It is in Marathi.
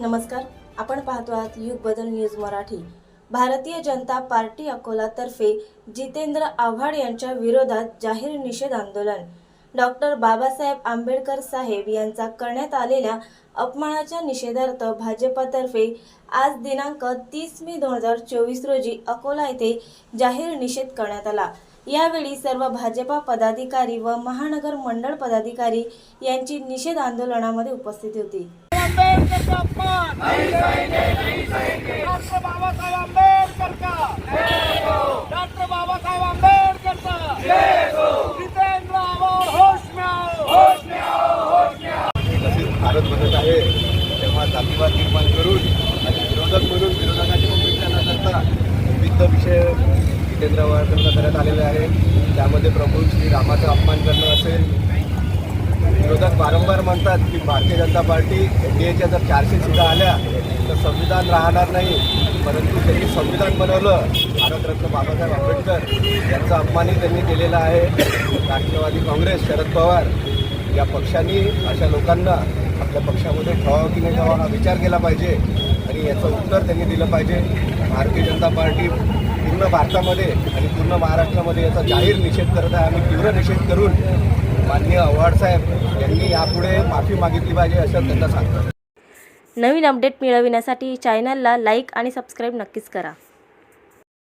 नमस्कार आपण पाहतो आहात युग बदल न्यूज मराठी. भारतीय जनता पार्टी अकोलातर्फे जितेंद्र आव्हाड यांच्या विरोधात जाहीर निषेध आंदोलन. डॉक्टर बाबासाहेब आंबेडकर साहेब यांचा करण्यात आलेल्या अपमानाच्या निषेधार्थ भाजपातर्फे आज दिनांक तीस मे दोन हजार चोवीस रोजी अकोला येथे जाहीर निषेध करण्यात आला. यावेळी सर्व भाजपा पदाधिकारी व महानगर मंडळ पदाधिकारी यांची निषेध आंदोलनामध्ये उपस्थित होती. आंबेडकर का अपमान डॉक्टर बाबासाहेब आंबेडकर का डॉक्टर बाबासाहेब आंबेडकर का जितेंद्र आव्हाड होश में आओ होश में आओ होश में आओ तसेच भारत बनत आहे तेव्हा जातीवाद निर्माण करून आणि विरोधक म्हणून विरोधकाची भूमिका न करता विविध विषय जितेंद्र आव्हाडांना करण्यात आलेले आहे त्यामध्ये प्रभू श्री रामाचा अपमान करणं असेल म्हणतात की भारतीय जनता पार्टी एन डी एच्या जर चारशे सीटा आल्या तर संविधान राहणार नाही. परंतु त्यांनी संविधान बनवलं. भारतरत्न बाबासाहेब आंबेडकर यांचा अपमानही त्यांनी केलेला आहे. राष्ट्रवादी काँग्रेस शरद पवार या पक्षांनी अशा लोकांना आपल्या पक्षामध्ये ठेवावं की नाही ठेवावं हा विचार केला पाहिजे आणि याचं उत्तर त्यांनी दिलं पाहिजे. भारतीय जनता पार्टी पूर्ण भारतामध्ये आणि पूर्ण महाराष्ट्रामध्ये याचा जाहीर निषेध करत आहे. आम्ही तीव्र निषेध करून माननीय आव्हाड साहेब यांनी यापुढे माफी मागितली पाहिजे असं त्यांना सांगतात. नवीन अपडेट मिळविण्यासाठी चॅनलला लाईक आणि सबस्क्राईब नक्कीच करा.